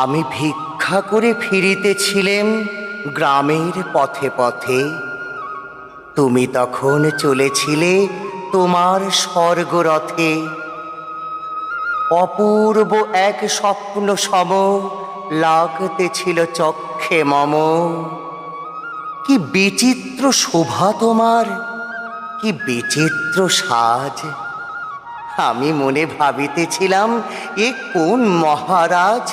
আমি ভিক্ষা করে ফিরিতেছিলেম গ্রামের পথে পথে। তুমি তখন চলেছিলে তোমার স্বর্গরথে। অপূর্ব এক স্বপ্ন সম লাগতেছিল চক্ষে মম। কি বিচিত্র শোভা তোমার, কি বিচিত্র সাজ। আমি মনে ভাবিতেছিলাম, এ কোন মহারাজ?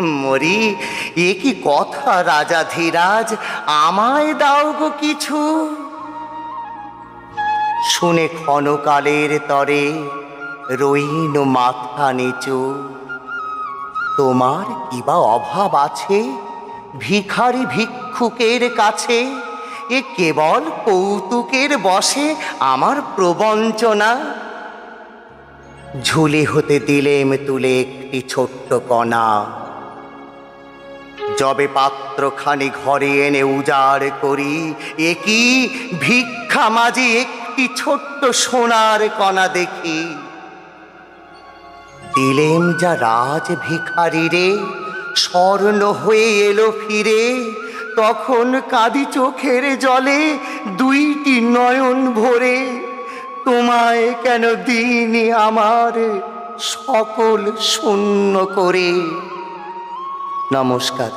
মরি, এ কি কথা রাজা ধীরাজ? আমায় দাও গো কিছু। শুনে ক্ষণকালের তরে রইন মাথা নিচু। তোমার কিবা অভাব আছে ভিখারি ভিক্ষুকের কাছে? এ কেবল কৌতুকের বসে আমার প্রবঞ্চনা। ঝুলি হতে দিলেম তুলে একটি ছোট্ট কণা। যবে পাত্রখানি ঘরে এনে উজাড় করি, এ কি ভিক্ষা মাঝে একটি ছোট্ট সোনার কণা দেখি? দিলেম যা রাজ ভিখারি রে, স্বর্ণ হয়ে এলো ফিরে, তখন কাঁদি চোখের জলে দুইটি নয়ন ভরে, তোমায় কেন দিনি আমার সকল শূন্য করে? নমস্কার।